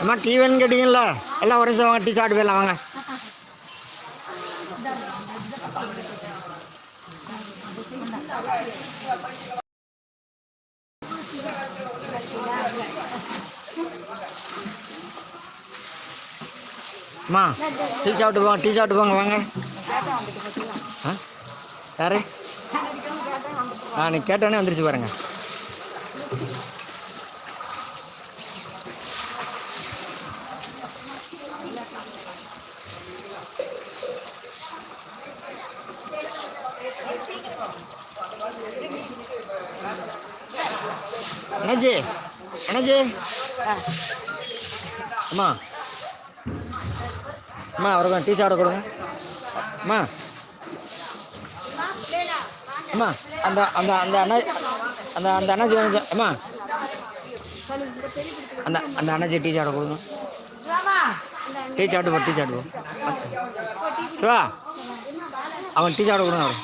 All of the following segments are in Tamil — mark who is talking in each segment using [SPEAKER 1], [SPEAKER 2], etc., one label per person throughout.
[SPEAKER 1] அம்மா டீ கேட்டீங்கல்ல? எல்லாம் ஒரு சார் வாங்க டீ சாப்பிட்டு போயிடலாம் வாங்க. அம்மா டீ சாப்பிட்டு போங்க டீ சாப்பிட்டு போங்க வாங்க. ஆ? யாரு? ஆ நீ கேட்டோன்னே வந்துருச்சு பாருங்க. அண்ணாச்சி அண்ணாச்சி அம்மா. அம்மா அவருக்கு டீ சாப்பிட கொடுங்க. அம்மா. அம்மா அந்த அந்த அந்த அண்ணா அந்த அந்த அண்ணாச்சி வந்து அம்மா. அந்த அந்த அண்ணாச்சி டீ சாப்பிட கொடுங்க. டீ சாப்பிட்டு டீ சாப்பிட்டு சிவா அவன் டீ சாப்பிட கொடுங்க அவர்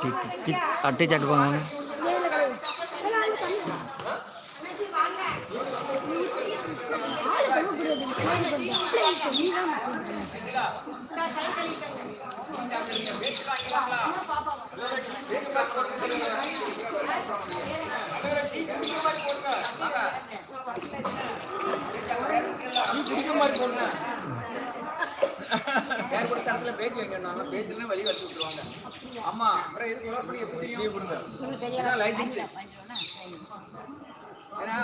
[SPEAKER 1] டீ டீ ஆ, டீ
[SPEAKER 2] இடத்துல பேச்சு வைக்கணும் பேச்சுல வழி வச்சு விட்டுருவாங்க. அம்மா அப்புறம் எதுக்கு உழப்படி எப்படி லைசன்ஸ். ஏன்னா